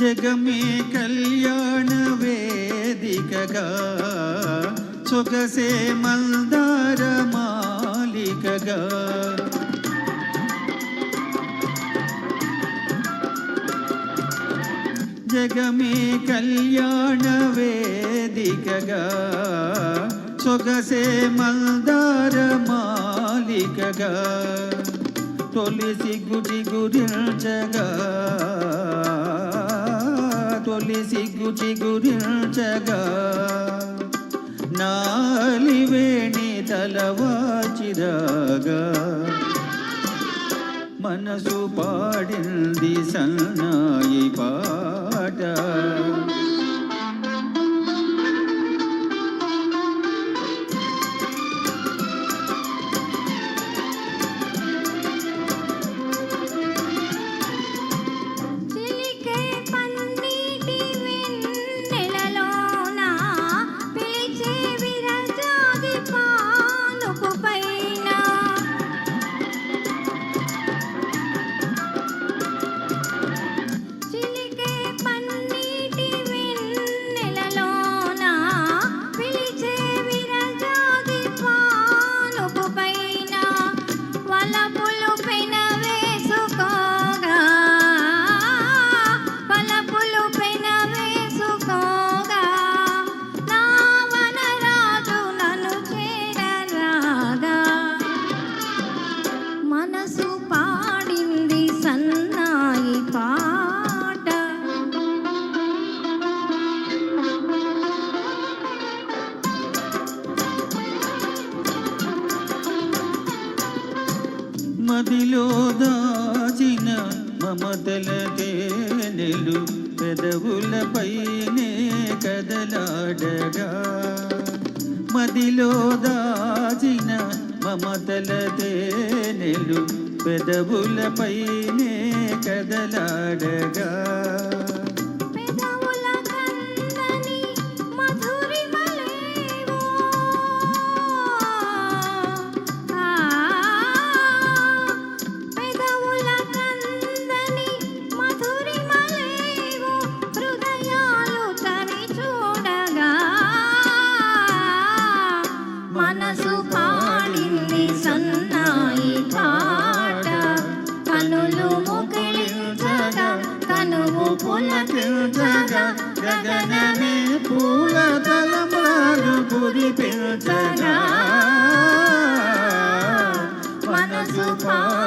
జగమే కళ్యాణ వేదికగా సొగసే మందార మాలికగా జగమే కళ్యాణ వేదికగా సొగసే మందార మాలికగా తొలి సిగ్గుటి గురించగా తొలి సిగ్గుటి గురించగా నాలివేణి తలవాచిరాగా మనసు పాడింది సన్నాయి పాట. మదిలో దాచిన మమతల తేనెలు పెదవులపైనే కదలాడగా. మదిలో దాచిన మమతల తేనెలు పెదవులపైనే కదలాడగా. గగనమే పూల తలమాలు కురిపించగా మనసు పాడింది